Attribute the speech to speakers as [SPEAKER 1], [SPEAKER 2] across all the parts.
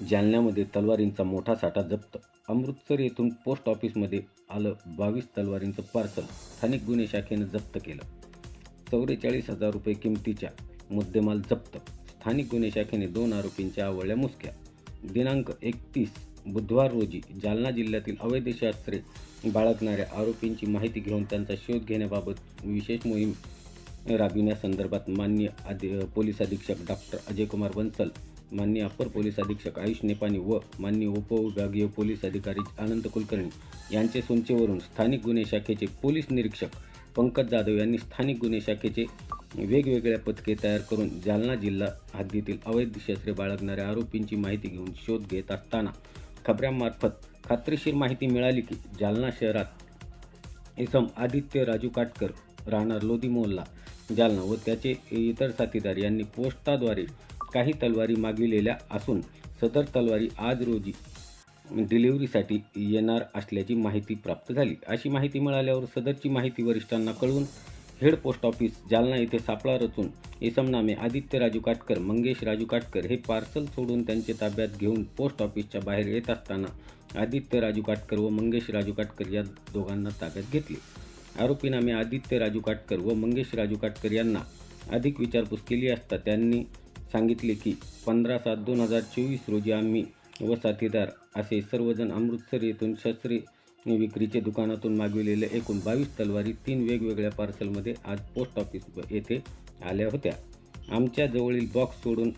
[SPEAKER 1] जालन्यामध्ये तलवारींचा मोठा साठा जप्त. अमृतसर येथून पोस्ट ऑफिसमध्ये आलं बावीस तलवारींचं पार्सल स्थानिक गुन्हे शाखेनं जप्त केलं. चौवेचाळीस हजार रुपये किमतीच्या मुद्देमाल जप्त. स्थानिक गुन्हे शाखेने दोन आरोपींच्या आवळल्या मुसक्या. दिनांक एकतीस बुधवार रोजी जालना जिल्ह्यातील अवैध शास्त्रे बाळगणाऱ्या आरोपींची माहिती घेऊन त्यांचा शोध घेण्याबाबत विशेष मोहीम राबविण्यासंदर्भात मान्य आदि पोलीस अधीक्षक डॉक्टर अजयकुमार बन्सल मान्य अप्पर पोलीस अधीक्षक आयुष नेपाणी व मान्य उपविभागीय पोलीस अधिकारी आनंद कुलकर्णी यांचे सुंचेवरून स्थानिक गुन्हे शाखेचे पोलीस निरीक्षक पंकज जाधव यांनी स्थानिक गुन्हे शाखेचे वेगवेगळ्या पथके तयार करून जालना जिल्हा हद्दीतील अवैध शस्त्रे बाळगणाऱ्या आरोपींची माहिती घेऊन शोध घेत असताना खबऱ्यांमार्फत खात्रीशीर माहिती मिळाली की जालना शहरात इसम आदित्य राजू काटकर राहणार लोधी मोहल्ला जालना व त्याचे इतर साथीदार यांनी पोस्टाद्वारे काही तलवारी मागविलेल्या असून सदर तलवारी आज रोजी डिलिव्हरीसाठी येणार असल्याची माहिती प्राप्त झाली. अशी माहिती मिळाल्यावर सदरची माहिती वरिष्ठांना कळवून हेड पोस्ट ऑफिस जालना येथे सापळा रचून इसमनामे आदित्य राजू काटकर मंगेश राजू काटकर हे पार्सल सोडून त्यांचे ताब्यात घेऊन पोस्ट ऑफिसच्या बाहेर येत असताना आदित्य राजू काटकर व मंगेश राजू काटकर या दोघांना ताब्यात घेतले. आरोपीनामे आदित्य राजू काटकर व मंगेश राजू काटकर यांना अधिक विचारपूस केली असता त्यांनी सांगितले की पंधरा सात दोन हजार चोवीस रोजी आम्ही व साथीदार असे सर्वजण अमृतसर येथून शस्त्रे विक्रीचे दुकानातून मागविलेल्या एकूण बावीस तलवारी तीन वेगवेगळ्या पार्सलमध्ये आज पोस्ट ऑफिस येथे आल्या होत्या. आमच्या जवळील बॉक्स सोडून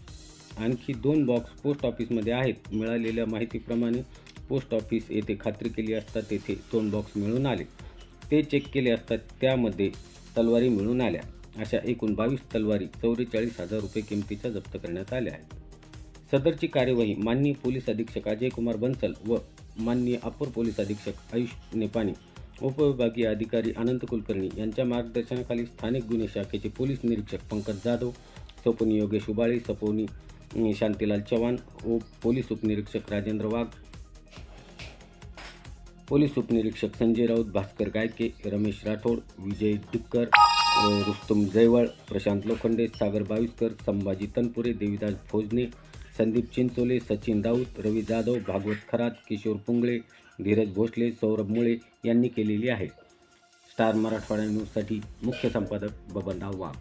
[SPEAKER 1] आणखी दोन बॉक्स पोस्ट ऑफिसमध्ये आहेत. मिळालेल्या माहितीप्रमाणे पोस्ट ऑफिस येथे खात्री केली असता तेथे दोन बॉक्स मिळून आले. ते चेक केले असता त्यामध्ये तलवारी मिळून आल्या. अशा एकूण बावीस तलवारी चौवेचाळीस हजार रुपये किमतीच्या जप्त करण्यात आल्या आहेत. सदरची कार्यवाही माननीय पोलीस अधीक्षक अजय कुमार बन्सल व माननीय अपर पोलीस अधीक्षक आयुष नेपाणी उपविभागीय अधिकारी अनंत कुलकर्णी यांच्या मार्गदर्शनाखाली स्थानिक गुन्हे शाखेचे पोलीस निरीक्षक पंकज जाधव सपोनी योगेश उबाळे सपोनी शांतीलाल चव्हाण व पोलीस उपनिरीक्षक राजेंद्र वाघ पोलीस उपनिरीक्षक संजय राऊत भास्कर गायके रमेश राठोड विजय डिक्कर अ, रुस्तम जयवाळ प्रशांत लोखंडे सागर बाविस्कर संभाजी तनपुरे देविदास भोजने संदीप चिंचोले सचिन राऊत रवी जाधव भागवत खरात किशोर पुंगळे धीरज भोसले सौरभ मुळे यांनी केलेली आहे. स्टार मराठवाडा न्यूजसाठी मुख्य संपादक बबनराव वाघ.